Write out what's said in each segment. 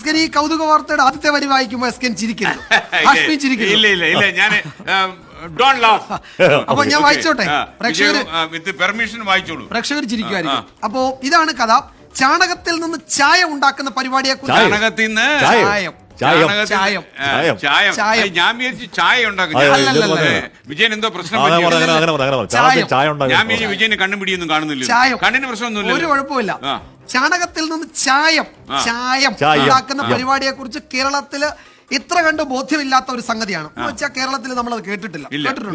എസ്കൻ ഈ കൗതുക വാർത്തയുടെ ആദ്യത്തെ വരി വായിക്കുമ്പോൾ എസ്കൻ ചിരിക്കുന്നു. ഹാഷ്മി ഇല്ല ചിരിക്കുന്നു. ഇല്ല ഇല്ല ഞാൻ ഡോണ്ട് ലാഫ് അപ്പൊ ഞാൻ വായിച്ചോട്ടെ? പ്രേക്ഷകര് വിത്ത് പെർമിഷൻ വായിച്ചോളൂ. പ്രേക്ഷകർ ചിരിക്കുമായിരിക്കും അപ്പോ ഇതാണ് കഥ. ചാണകത്തിൽ നിന്ന് ചായ ഉണ്ടാക്കുന്ന പരിപാടിയെ ചാണകത്തിൽ നിന്ന് ചായം. ഞാൻ വിചാരിച്ചു ചായ വിജയൻ എന്തോ പ്രശ്നം ഞാൻ വിജയന് കണ്ണുപിടിയൊന്നും കാണുന്നില്ല ചായം. കണ്ണിന് പ്രശ്നമൊന്നുമില്ല ഒരു കുഴപ്പമില്ല. ചാണകത്തിൽ നിന്ന് ചായം. ചായം. ഉണ്ടാക്കുന്ന. പരിപാടിയെ കുറിച്ച് കേരളത്തിൽ ഇത്ര കണ്ട് ബോധ്യമില്ലാത്ത ഒരു സംഗതിയാണ് എന്ന് വെച്ചാൽ കേരളത്തിൽ നമ്മൾ അത് കേട്ടിട്ടില്ല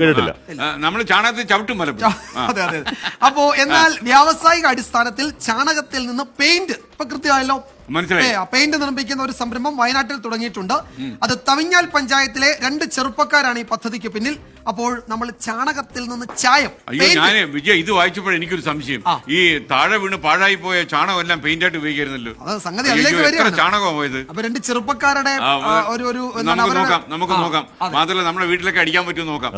കേട്ടിട്ടില്ല. നമ്മൾ ചാണകത്തിൽ ചവിട്ടും അതെ അതെ അപ്പോ എന്നാൽ വ്യാവസായിക അടിസ്ഥാനത്തിൽ ചാണകത്തിൽ നിന്ന് പെയിന്റ് ഇപ്പൊ കൃത്യമായല്ലോ. പെയിന്റ് നിർമ്മിക്കുന്ന ഒരു സംരംഭം വയനാട്ടിൽ തുടങ്ങിയിട്ടുണ്ട്. അത് തവിഞ്ഞാൽ പഞ്ചായത്തിലെ രണ്ട് ചെറുപ്പക്കാരാണ് ഈ പദ്ധതിക്ക് പിന്നിൽ. അപ്പോൾ നമ്മൾ ചാണകത്തിൽ നിന്ന് ചായം അയ്യോ ഞാൻ വിജയ് ഇത് വായിച്ചപ്പോഴേ എനിക്കൊരു സംശയം. ഈ താഴെ വീണ് പാഴായി പോയ ചാണകം എല്ലാം പെയിന്റ് ആയിട്ട് ഉപയോഗിക്കായിരുന്നല്ലോ. അത് സംഗതി. ചാണകമാണ് പോയത് അപ്പൊ രണ്ട് ചെറുപ്പക്കാരുടെ ഒരു ഒരു നമുക്ക് നോക്കാം നമുക്ക് നോക്കാം. മാത്രമല്ല നമ്മുടെ വീട്ടിലൊക്കെ അടിക്കാൻ പറ്റുമോ നോക്കാം.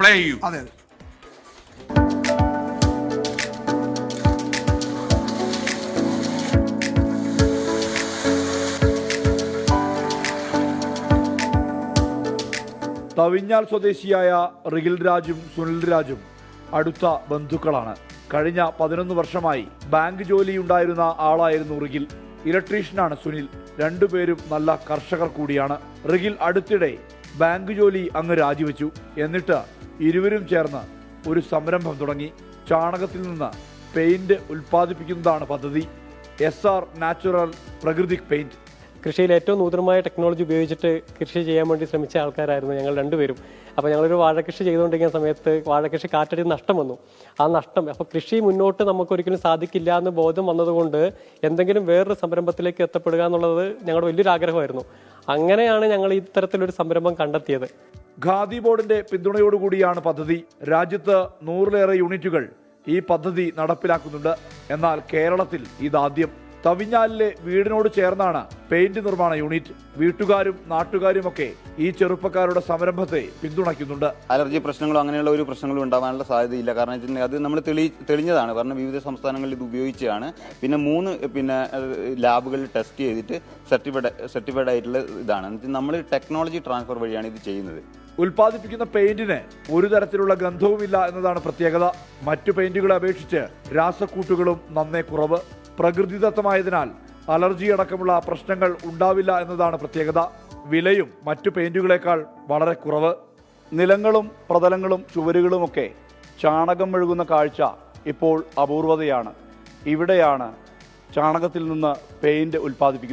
പ്ലേ ചെയ്യൂ. തവിഞ്ഞാൽ സ്വദേശിയായ റിഗിൽ രാജും സുനിൽ രാജും അടുത്ത ബന്ധുക്കളാണ്. കഴിഞ്ഞ പതിനൊന്ന് വർഷമായി ബാങ്ക് ജോലി ഉണ്ടായിരുന്ന ആളായിരുന്നു റിഗിൽ. ഇലക്ട്രീഷ്യനാണ് സുനിൽ. രണ്ടുപേരും നല്ല കർഷകർ കൂടിയാണ്. റിഗിൽ അടുത്തിടെ ബാങ്ക് ജോലി അങ്ങ് രാജിവെച്ചു. എന്നിട്ട് ഇരുവരും ചേർന്ന് ഒരു സംരംഭം തുടങ്ങി. ചാണകത്തിൽ നിന്ന് പെയിന്റ് ഉൽപ്പാദിപ്പിക്കുന്നതാണ് പദ്ധതി. എസ് ആർ നാച്ചുറൽ പ്രകൃതിക് പെയിന്റ് കൃഷിയിൽ ഏറ്റവും നൂതനമായ ടെക്നോളജി ഉപയോഗിച്ചിട്ട് കൃഷി ചെയ്യാൻ വേണ്ടി ശ്രമിച്ച ആൾക്കാരായിരുന്നു ഞങ്ങൾ രണ്ടുപേരും. അപ്പോൾ ഞങ്ങളൊരു വാഴകൃഷി ചെയ്തുകൊണ്ടിരിക്കുന്ന സമയത്ത് വാഴകൃഷി കാറ്റടി നഷ്ടം വന്നു. ആ നഷ്ടം അപ്പോൾ കൃഷി മുന്നോട്ട് നമുക്കൊരിക്കലും സാധിക്കില്ല എന്ന് ബോധം വന്നതുകൊണ്ട് എന്തെങ്കിലും വേറൊരു സംരംഭത്തിലേക്ക് എത്തപ്പെടുക എന്നുള്ളത് ഞങ്ങളുടെ വലിയൊരു ആഗ്രഹമായിരുന്നു. അങ്ങനെയാണ് ഞങ്ങൾ ഇത്തരത്തിലൊരു സംരംഭം കണ്ടെത്തിയത്. ഖാദി ബോർഡിന്റെ പിന്തുണയോടുകൂടിയാണ് പദ്ധതി. രാജ്യത്ത് നൂറിലേറെ യൂണിറ്റുകൾ ഈ പദ്ധതി നടപ്പിലാക്കുന്നുണ്ട്. എന്നാൽ കേരളത്തിൽ ഇതാദ്യം. തവിഞ്ഞാലിലെ വീടിനോട് ചേർന്നാണ് പെയിന്റ് നിർമ്മാണ യൂണിറ്റ്. വീട്ടുകാരും നാട്ടുകാരുമൊക്കെ ഈ ചെറുപ്പക്കാരുടെ സംരംഭത്തെ പിന്തുണയ്ക്കുന്നുണ്ട്. അലർജി പ്രശ്നങ്ങളോ അങ്ങനെയുള്ള ഒരു പ്രശ്നങ്ങളും ഉണ്ടാവാനുള്ള സാധ്യതയില്ല. കാരണം വെച്ചിട്ടുണ്ടെങ്കിൽ അത് നമ്മൾ തെളി തെളിഞ്ഞതാണ്. കാരണം വിവിധ സംസ്ഥാനങ്ങളിൽ ഇത് ഉപയോഗിച്ചാണ് പിന്നെ മൂന്ന് പിന്നെ ലാബുകളിൽ ടെസ്റ്റ് ചെയ്തിട്ട് സർട്ടിഫൈഡ് സർട്ടിഫൈഡ് ആയിട്ടുള്ള ഇതാണ്. നമ്മൾ ടെക്നോളജി ട്രാൻസ്ഫർ വഴിയാണ് ഇത് ചെയ്യുന്നത്. ഉൽപ്പാദിപ്പിക്കുന്ന പെയിന്റിന് ഒരു തരത്തിലുള്ള ഗന്ധവുമില്ല എന്നതാണ് പ്രത്യേകത. മറ്റു പെയിന്റുകളെ അപേക്ഷിച്ച് രാസക്കൂട്ടുകളും നന്നേ കുറവ്. പ്രകൃതിദത്തമായതിനാൽ അലർജി അടക്കമുള്ള പ്രശ്നങ്ങൾ ഉണ്ടാവില്ല എന്നതാണ് പ്രത്യേകത. വിലയും മറ്റു പെയിന്റുകളേക്കാൾ വളരെ കുറവ്. നിലങ്ങളും പ്രതലങ്ങളും ചുവരുകളുമൊക്കെ ചാണകം മെഴുകുന്ന കാഴ്ച ഇപ്പോൾ അപൂർവതയാണ്. ഇവിടെയാണ് ചാണകത്തിൽ നിന്ന് പെയിന്റ് ഉൽപ്പാദിപ്പിക്കുന്നത്.